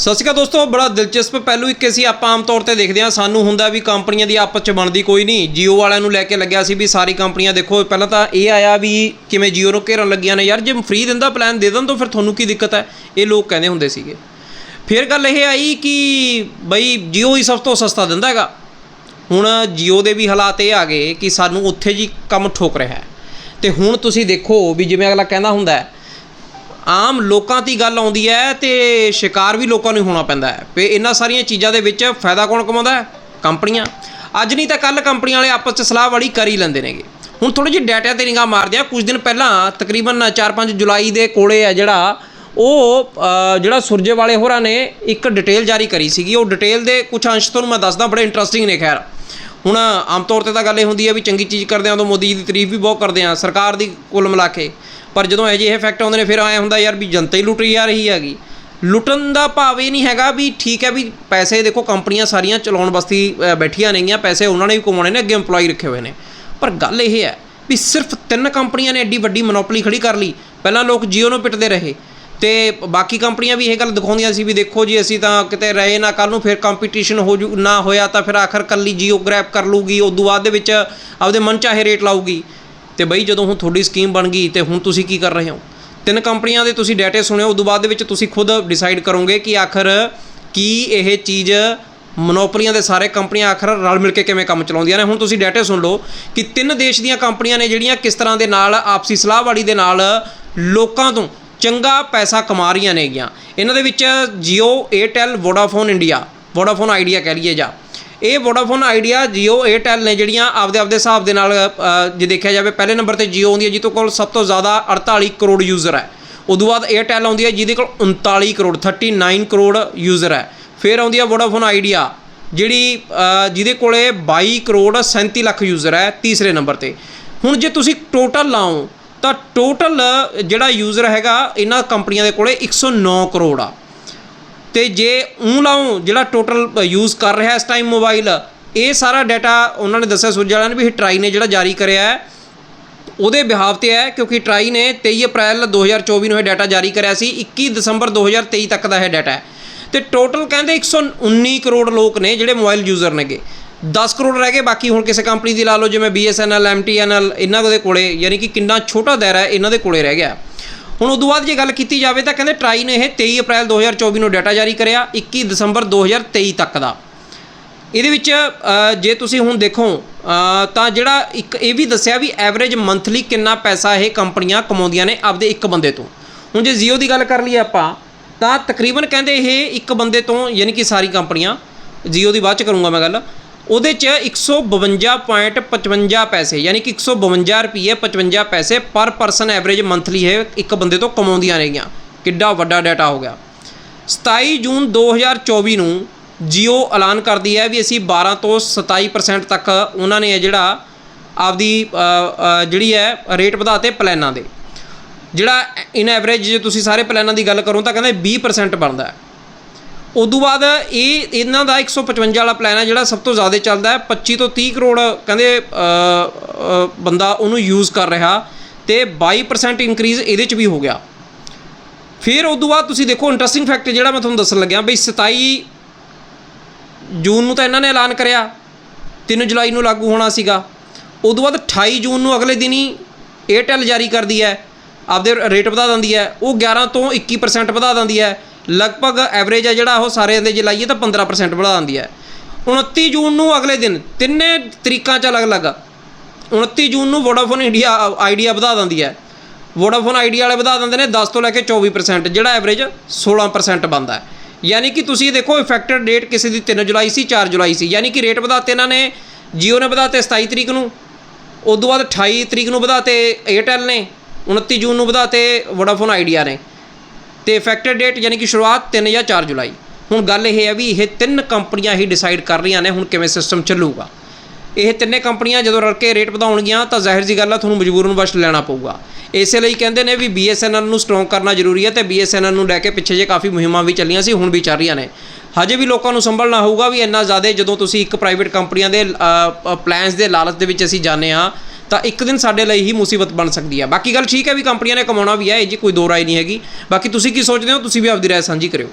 ਸਤਿ ਸ਼੍ਰੀ ਅਕਾਲ ਦੋਸਤੋ, ਬੜਾ ਦਿਲਚਸਪ ਪਹਿਲੂ ਇੱਕ ਅਸੀਂ ਆਪਾਂ ਆਮ ਤੌਰ ਤੇ ਦੇਖਦੇ ਹਾਂ। ਸਾਨੂੰ ਹੁੰਦਾ ਵੀ ਕੰਪਨੀਆਂ ਦੀ ਆਪਸ ਚ ਬਣਦੀ ਕੋਈ ਨਹੀਂ। ਜੀਓ ਵਾਲਿਆਂ ਨੂੰ ਲੈ ਕੇ ਲੱਗਿਆ ਸੀ ਵੀ ਸਾਰੀ ਕੰਪਨੀਆਂ ਦੇਖੋ, ਪਹਿਲਾਂ ਤਾਂ ਇਹ ਆਇਆ ਵੀ ਕਿਵੇਂ ਜੀਓ ਨੂੰ ਘੇਰਨ ਲੱਗੀਆਂ ਨੇ। ਯਾਰ ਜੇ ਫ੍ਰੀ ਦਿੰਦਾ ਪਲਾਨ ਦੇ ਦੇਣ ਤਾਂ ਫਿਰ ਤੁਹਾਨੂੰ ਕੀ ਦਿੱਕਤ ਹੈ? ਇਹ ਲੋਕ ਕਹਿੰਦੇ ਹੁੰਦੇ ਸੀਗੇ। ਫਿਰ ਗੱਲ ਇਹ ਆਈ ਕਿ ਬਈ ਜੀਓ ਹੀ ਸਭ ਤੋਂ ਸਸਤਾ ਦਿੰਦਾ ਹੈਗਾ। ਹੁਣ ਜੀਓ ਦੇ ਵੀ ਹਾਲਾਤ ਇਹ ਆ ਗਏ ਕਿ ਸਾਨੂੰ ਉੱਥੇ ਜੀ ਕੰਮ ਠੋਕ ਰਿਹਾ ਹੈ। ਤੇ ਹੁਣ ਤੁਸੀਂ ਦੇਖੋ ਵੀ ਜਿਵੇਂ ਅਗਲਾ ਕਹਿੰਦਾ ਹੁੰਦਾ ਹੈ ਆਮ ਲੋਕਾਂ ਦੀ ਗੱਲ ਆਉਂਦੀ ਹੈ ਤੇ ਸ਼ਿਕਾਰ ਵੀ ਲੋਕਾਂ ਨੂੰ ਹੋਣਾ ਪੈਂਦਾ ਹੈ। ਤੇ ਇਹਨਾਂ ਸਾਰੀਆਂ ਚੀਜ਼ਾਂ ਦੇ ਵਿੱਚ ਫਾਇਦਾ ਕੌਣ ਕਮਾਉਂਦਾ ਹੈ? ਕੰਪਨੀਆਂ। ਅੱਜ ਨਹੀਂ ਤਾਂ ਕੱਲ ਕੰਪਨੀਆਂ ਵਾਲੇ ਆਪਸ 'ਚ ਸਲਾਹ ਵਾਲੀ ਕਰ ਹੀ ਲੈਂਦੇ ਨੇਗੇ। ਹੁਣ ਥੋੜੀ ਜਿਹੀ ਡਾਟਾ ਤੇ ਨਿਗਾਹ ਮਾਰਦੇ ਆ ਕੁਝ ਦਿਨ ਪਹਿਲਾਂ ਤਕਰੀਬਨ 4-5 ਜੁਲਾਈ ਦੇ ਕੋਲੇ ਆ ਜਿਹੜਾ, ਉਹ ਜਿਹੜਾ ਸੁਰਜੇ ਵਾਲੇ ਹੋਰਾਂ ਨੇ ਇੱਕ ਡਿਟੇਲ ਜਾਰੀ ਕਰੀ ਸੀਗੀ। ਉਹ ਡਿਟੇਲ ਦੇ ਕੁਝ ਅੰਸ਼ ਤੁਹਾਨੂੰ ਮੈਂ ਦੱਸਦਾ, ਬੜੇ ਇੰਟਰਸਟਿੰਗ ਨੇ ਖੈਰ। ਹੁਣ ਆਮ ਤੌਰ ਤੇ ਤਾਂ ਗੱਲ ਇਹ ਹੁੰਦੀ ਹੈ ਵੀ ਚੰਗੀ ਚੀਜ਼ ਕਰਦੇ ਆ ਤਾਂ ਮੋਦੀ ਜੀ ਦੀ ਤਾਰੀਫ ਵੀ ਬਹੁਤ ਕਰਦੇ ਆ ਸਰਕਾਰ ਦੀ ਕੁੱਲ ਮਿਲਾ ਕੇ। ਪਰ ਜਦੋਂ ਇਹੋ ਜਿਹੇ ਇਫੈਕਟ ਆਉਂਦੇ ਨੇ, ਫਿਰ ਐ ਹੁੰਦਾ ਯਾਰ ਵੀ ਜਨਤਾ ਹੀ ਲੁੱਟ ਜਾ ਰਹੀ ਹੈਗੀ। ਲੁੱਟਣ ਦਾ ਭਾਵ ਇਹ ਨਹੀਂ ਹੈਗਾ ਵੀ ਠੀਕ ਹੈ ਵੀ ਪੈਸੇ ਦੇਖੋ ਕੰਪਨੀਆਂ ਸਾਰੀਆਂ ਚਲਾਉਣ ਵਾਸਤੇ ਬੈਠੀਆਂ ਨੇਗੀਆਂ, ਪੈਸੇ ਉਹਨਾਂ ਨੇ ਵੀ ਕਮਾਉਣੇ ਨੇ, ਅੱਗੇ EMPLOYE ਰੱਖੇ ਹੋਏ ਨੇ। ਪਰ ਗੱਲ ਇਹ ਹੈ ਵੀ ਸਿਰਫ ਤਿੰਨ ਕੰਪਨੀਆਂ ਨੇ ਐਡੀ ਵੱਡੀ ਮੋਨੋਪੋਲੀ ਖੜੀ ਕਰ ਲਈ। ਪਹਿਲਾਂ ਲੋਕ ਜੀਓ ਨੂੰ ਪਿੱਟਦੇ ਰਹੇ ਤੇ ਬਾਕੀ ਕੰਪਨੀਆਂ ਵੀ ਇਹ ਗੱਲ ਦਿਖਾਉਂਦੀਆਂ ਸੀ ਵੀ ਦੇਖੋ ਜੀ, ਅਸੀਂ ਤਾਂ ਕਿਤੇ ਰਹੇ ਨਾ ਕੱਲ ਨੂੰ ਫਿਰ ਕੰਪੀਟੀਸ਼ਨ ਹੋ ਜੂ, ਨਾ ਹੋਇਆ ਤਾਂ ਫਿਰ ਆਖਰ ਕੱਲੀ ਜੀਓ ਗ੍ਰੈਬ ਕਰ ਲੂਗੀ ਉਦੋਂ ਬਾਅਦ ਦੇ ਵਿੱਚ ਆਪਦੇ ਮਨ ਚਾਹੇ ਰੇਟ ਲਾਊਗੀ। ਤੇ ਬਈ ਜਦੋਂ ਹੁਣ ਤੁਹਾਡੀ ਸਕੀਮ ਬਣ ਗਈ ਤੇ ਹੁਣ ਤੁਸੀਂ ਕੀ ਕਰ ਰਹੇ ਹੋ? ਤਿੰਨ ਕੰਪਨੀਆਂ ਦੇ ਤੁਸੀਂ ਡਾਟੇ ਸੁਣਿਓ ਉਦੋਂ ਬਾਅਦ ਦੇ ਵਿੱਚ ਤੁਸੀਂ ਖੁਦ ਡਿਸਾਈਡ ਕਰੋਗੇ ਕਿ ਆਖਰ ਕੀ ਇਹ ਚੀਜ਼ ਮੋਨੋਪੋਲੀਆਂ ਦੇ ਸਾਰੇ ਕੰਪਨੀਆਂ ਆਖਰ ਰਲ ਮਿਲ ਕੇ ਕਿਵੇਂ ਕੰਮ ਚਲਾਉਂਦੀਆਂ ਨੇ? ਹੁਣ ਤੁਸੀਂ ਡਾਟੇ ਸੁਣ ਲਓ ਕਿ ਤਿੰਨ ਦੇਸ਼ ਦੀਆਂ ਕੰਪਨੀਆਂ ਨੇ ਜਿਹੜੀਆਂ ਕਿਸ ਤਰ੍ਹਾਂ ਦੇ ਨਾਲ ਆਪਸੀ ਸਲਾਹਵਾੜੀ ਦੇ ਨਾਲ ਲੋਕਾਂ ਤੋਂ ਚੰਗਾ ਪੈਸਾ ਕਮਾ ਰਹੀਆਂ ਨੇਗੀਆਂ। ਇਹਨਾਂ ਦੇ ਵਿੱਚ Jio, Airtel, Vodafone India, Vodafone Idea ਕਹਿ ਲਈਏ ਜਾਂ ਇਹ ਵੋਡਾਫੋਨ ਆਈਡੀਆ Jio Airtel ਨੇ ਜਿਹੜੀਆਂ ਆਪਦੇ ਆਪਦੇ ਹਿਸਾਬ ਦੇ ਨਾਲ ਜੇ ਦੇਖਿਆ ਜਾਵੇ, ਪਹਿਲੇ ਨੰਬਰ ਤੇ Jio ਆਉਂਦੀ ਹੈ, ਜਿਹਦੇ ਕੋਲ ਸਭ ਤੋਂ ਜ਼ਿਆਦਾ 48 ਕਰੋੜ ਯੂਜ਼ਰ ਹੈ। ਉਦੋਂ ਬਾਅਦ Airtel ਆਉਂਦੀ ਹੈ, ਜਿਹਦੇ ਕੋਲ 39 ਕਰੋੜ 39 ਕਰੋੜ ਯੂਜ਼ਰ ਹੈ। ਫਿਰ ਆਉਂਦੀ ਹੈ ਵੋਡਾਫੋਨ ਆਈਡੀਆ ਜਿਹੜੀ ਜਿਹਦੇ ਕੋਲੇ 22 ਕਰੋੜ 37 ਲੱਖ ਯੂਜ਼ਰ ਹੈ ਤੀਸਰੇ ਨੰਬਰ ਤੇ। ਹੁਣ ਜੇ ਤੁਸੀਂ ਟੋਟਲ ਲਾਓ, ਤਾਂ ਟੋਟਲ ਜਿਹੜਾ ਯੂਜ਼ਰ ਹੈਗਾ, ਇਹਨਾਂ ਕੰਪਨੀਆਂ ਦੇ ਕੋਲੇ 109 ਕਰੋੜ ਆ। ਤੇ ਜੇ ਊਂ ਲਾਉ ਜਿਹੜਾ ਟੋਟਲ ਯੂਜ਼ ਕਰ ਰਿਹਾ ਇਸ ਟਾਈਮ ਮੋਬਾਈਲ ਇਹ ਸਾਰਾ ਡਾਟਾ ਉਹਨਾਂ ਨੇ ਦੱਸਿਆ ਸੂਰਜ ਵਾਲਿਆਂ ਨੇ ਵੀ ਇਹ ਟਰਾਈ ਨੇ ਜਿਹੜਾ ਜਾਰੀ ਕਰਿਆ ਹੈ। ਉਹਦੇ ਬਿਹਾਵ ਤੇ ਹੈ ਕਿਉਂਕਿ ਟਰਾਈ ਨੇ 23 ਅਪ੍ਰੈਲ 2024 ਨੂੰ ਇਹ ਡਾਟਾ ਜਾਰੀ ਕਰਿਆ ਸੀ 21 ਦਸੰਬਰ 2023 ਤੱਕ ਦਾ ਇਹ ਡਾਟਾ ਹੈ। ਤੇ ਟੋਟਲ ਕਹਿੰਦੇ 119 ਕਰੋੜ ਲੋਕ ਨੇ ਜਿਹੜੇ ਮੋਬਾਈਲ ਯੂਜ਼ਰ ਨੇਗੇ। 10 ਕਰੋੜ ਰਹਿ ਗਏ, ਬਾਕੀ ਹੁਣ ਕਿਸੇ ਕੰਪਨੀ ਦੀ ਲਾ ਲਓ, ਜਿਵੇਂ BSNL MTNL ਇਹਨਾਂ ਦੇ ਕੋਲੇ, ਯਾਨੀ ਕਿ ਕਿੰਨਾ ਛੋਟਾ ਦਾਇਰਾ ਇਹਨਾਂ ਦੇ ਕੋਲੇ ਰਹਿ ਗਿਆ। ਹੁਣ ਉਦੋਂ ਬਾਅਦ ਜੇ ਗੱਲ ਕੀਤੀ ਜਾਵੇ ਤਾਂ ਕਹਿੰਦੇ ਟਰਾਈ ਨੇ ਇਹ 23 ਅਪ੍ਰੈਲ 2024 ਨੂੰ ਡਾਟਾ ਜਾਰੀ ਕਰਿਆ 21 ਦਸੰਬਰ 2023 ਤੱਕ ਦਾ। ਇਹਦੇ ਵਿੱਚ ਜੇ ਤੁਸੀਂ ਹੁਣ ਦੇਖੋ ਤਾਂ ਜਿਹੜਾ ਇੱਕ ਇਹ ਵੀ ਦੱਸਿਆ ਵੀ ਐਵਰੇਜ ਮੰਥਲੀ ਕਿੰਨਾ ਪੈਸਾ ਇਹ ਕੰਪਨੀਆਂ ਕਮਾਉਂਦੀਆਂ ਨੇ ਆਪਦੇ ਇੱਕ ਬੰਦੇ ਤੋਂ। ਹੁਣ ਜੇ Jio ਦੀ ਗੱਲ ਕਰ ਲਈਏ ਆਪਾਂ, ਤਾਂ ਤਕਰੀਬਨ ਕਹਿੰਦੇ ਇਹ ਇੱਕ ਬੰਦੇ ਤੋਂ, ਯਾਨੀ ਕਿ ਸਾਰੀ ਕੰਪਨੀਆਂ, Jio ਦੀ ਬਾਅਦ ਚ ਕਰੂੰਗਾ ਮੈਂ ਗੱਲ ਉਹਦੇ ਚ 152.55 ਪੈਸੇ, ਯਾਨੀ ਕਿ 152 ਰੁਪਏ 55 ਪੈਸੇ ਪਰ ਪਰਸਨ ਐਵਰੇਜ ਮੰਥਲੀ ਇਹ ਇੱਕ ਬੰਦੇ ਤੋਂ ਕਮਾਉਂਦੀਆਂ ਨੇਗੀਆਂ ਕਿੱਡਾ ਵੱਡਾ ਡਾਟਾ ਹੋ ਗਿਆ। 27 ਜੂਨ 2024 ਨੂੰ ਜੀਓ ਐਲਾਨ ਕਰਦੀ ਹੈ ਵੀ ਅਸੀਂ 12 ਤੋਂ 27% ਤੱਕ ਉਹਨਾਂ ਨੇ ਇਹ ਜਿਹੜਾ ਆਪਦੀ ਜਿਹੜੀ ਹੈ ਰੇਟ ਵਧਾਤੇ ਪਲਾਨਾਂ ਦੇ। ਜਿਹੜਾ ਇਨ ਐਵਰੇਜ ਜੇ ਤੁਸੀਂ ਸਾਰੇ ਪਲਾਨਾਂ ਦੀ ਗੱਲ ਕਰੋ ਤਾਂ ਕਹਿੰਦੇ 20% ਬਣਦਾ ਹੈ। ਉਦੋਂ ਬਾਅਦ ਇਹ ਇਹਨਾਂ ਦਾ 155 ਵਾਲਾ ਪਲਾਨ ਹੈ ਜਿਹੜਾ ਸਭ ਤੋਂ ਜ਼ਿਆਦਾ ਚੱਲਦਾ ਹੈ। 25 ਤੋਂ 30 ਕਰੋੜ ਕਹਿੰਦੇ ਬੰਦਾ ਉਹਨੂੰ ਯੂਜ਼ ਕਰ ਰਿਹਾ ਤੇ 22% ਇਨਕਰੀਜ਼ ਇਹਦੇ ਚ ਵੀ ਹੋ ਗਿਆ। ਫਿਰ ਉਦੋਂ ਬਾਅਦ ਤੁਸੀਂ ਦੇਖੋ ਇੰਟਰਸਟਿੰਗ ਫੈਕਟ ਜਿਹੜਾ ਮੈਂ ਤੁਹਾਨੂੰ ਦੱਸਣ ਲੱਗਿਆ ਬਈ 27 ਜੂਨ ਨੂੰ ਤਾਂ ਇਹਨਾਂ ਨੇ ਐਲਾਨ ਕਰਿਆ 3 ਜੁਲਾਈ ਨੂੰ ਲਾਗੂ ਹੋਣਾ ਸੀਗਾ। ਉਦੋਂ ਬਾਅਦ 28 ਜੂਨ ਨੂੰ ਅਗਲੇ ਦਿਨ ਹੀ Airtel ਜਾਰੀ ਕਰਦੀ ਹੈ, ਆਪਦੇ ਰੇਟ ਵਧਾ ਦਿੰਦੀ ਹੈ, ਉਹ 11 ਤੋਂ 21% ਵਧਾ ਦਿੰਦੀ ਹੈ। ਲਗਭਗ ਐਵਰੇਜ ਹੈ ਜਿਹੜਾ ਉਹ ਸਾਰਿਆਂ ਦੇ ਜੇ ਲਾਈਏ ਤਾਂ 15% ਵਧਾ ਦਿੰਦੀ ਹੈ। 29 ਜੂਨ ਨੂੰ ਅਗਲੇ ਦਿਨ ਤਿੰਨੇ ਤਰੀਕਾਂ ਚ ਅਲੱਗ-ਅਲੱਗ। 29 ਜੂਨ ਨੂੰ ਵੋਡਾਫੋਨ ਇੰਡੀਆ ਆਈਡੀਆ ਵਧਾ ਦਿੰਦੀ ਹੈ। ਵੋਡਾਫੋਨ ਆਈਡੀਆ ਵਾਲੇ ਵਧਾ ਦਿੰਦੇ ਨੇ 10 ਤੋਂ ਲੈ ਕੇ 24% ਜਿਹੜਾ ਐਵਰੇਜ 16% ਬਣਦਾ ਹੈ। ਯਾਨੀ ਕਿ ਤੁਸੀਂ ਦੇਖੋ ਇਫੈਕਟਡ ਡੇਟ ਕਿਸੇ ਦੀ 3 ਜੁਲਾਈ ਸੀ 4 ਜੁਲਾਈ ਸੀ। ਯਾਨੀ ਕਿ ਰੇਟ ਵਧਾਤੇ ਇਹਨਾਂ ਨੇ ਜੀਓ ਨੇ ਵਧਾਤੇ 27 ਤਰੀਕ ਨੂੰ। ਉਦੋਂ ਬਾਅਦ 28 ਤਰੀਕ ਨੂੰ ਵਧਾਤੇ Airtel ਨੇ। 29 ਜੂਨ ਨੂੰ ਵਧਾਤੇ ਵੋਡਾਫੋਨ ਆਈਡੀਆ ਨੇ। ਤੇ ਇਫੈਕਟਡ ਡੇਟ ਯਾਨੀ ਕਿ ਸ਼ੁਰੂਆਤ 3 ਜਾਂ 4 ਜੁਲਾਈ। ਹੁਣ ਗੱਲ ਇਹ ਹੈ ਵੀ ਇਹ ਤਿੰਨ ਕੰਪਨੀਆਂ ਹੀ ਡਿਸਾਈਡ ਕਰ ਰਹੀਆਂ ਨੇ ਹੁਣ ਕਿਵੇਂ ਸਿਸਟਮ ਚੱਲੂਗਾ। ਇਹ ਤਿੰਨੇ ਕੰਪਨੀਆਂ ਜਦੋਂ ਰਲ ਕੇ ਰੇਟ ਵਧਾਉਣਗੀਆਂ ਤਾਂ ਜ਼ਾਹਿਰ ਜੀ ਗੱਲ ਆ, ਤੁਹਾਨੂੰ ਮਜਬੂਰਨ ਵਸ਼ ਲੈਣਾ ਪਊਗਾ। ਇਸੇ ਲਈ ਕਹਿੰਦੇ ਨੇ ਵੀ BSNL ਨੂੰ ਸਟਰੋਂਗ ਕਰਨਾ ਜ਼ਰੂਰੀ ਹੈ ਤੇ BSNL ਨੂੰ ਲੈ ਕੇ ਪਿੱਛੇ ਜੇ ਕਾਫੀ ਮੁਹਿੰਮਾਂ ਵੀ ਚੱਲੀਆਂ ਸੀ, ਹੁਣ ਵੀ ਚੱਲ ਰਹੀਆਂ ਨੇ। ਹਜੇ ਵੀ ਲੋਕਾਂ ਨੂੰ ਸੰਭਲਣਾ ਹੋਊਗਾ ਵੀ ਇੰਨਾ ਜ਼ਿਆਦਾ ਜਦੋਂ ਤੁਸੀਂ ਇੱਕ ਪ੍ਰਾਈਵੇਟ ਕੰਪਨੀਆਂ ਦੇ ਪਲਾਨਸ ਦੇ ਲਾਲਚ ਦੇ ਵਿੱਚ ਅਸੀਂ ਜਾਂਦੇ ਆ ਤਾਂ ਇੱਕ ਦਿਨ ਸਾਡੇ ਲਈ ਹੀ ਮੁਸੀਬਤ ਬਣ ਸਕਦੀ ਹੈ ਬਾਕੀ ਗੱਲ ਠੀਕ ਹੈ ਵੀ ਕੰਪਨੀਆਂ ਨੇ ਕਮਾਉਣਾ ਵੀ ਹੈ ਇਹ ਜੀ ਕੋਈ ਦੋ ਰਾਏ ਨਹੀਂ ਹੈਗੀ। ਬਾਕੀ ਤੁਸੀਂ ਕੀ ਸੋਚਦੇ ਹੋ? ਤੁਸੀਂ ਵੀ ਆਪਦੀ ਰਾਏ ਸਾਂਝੀ ਕਰਿਓ।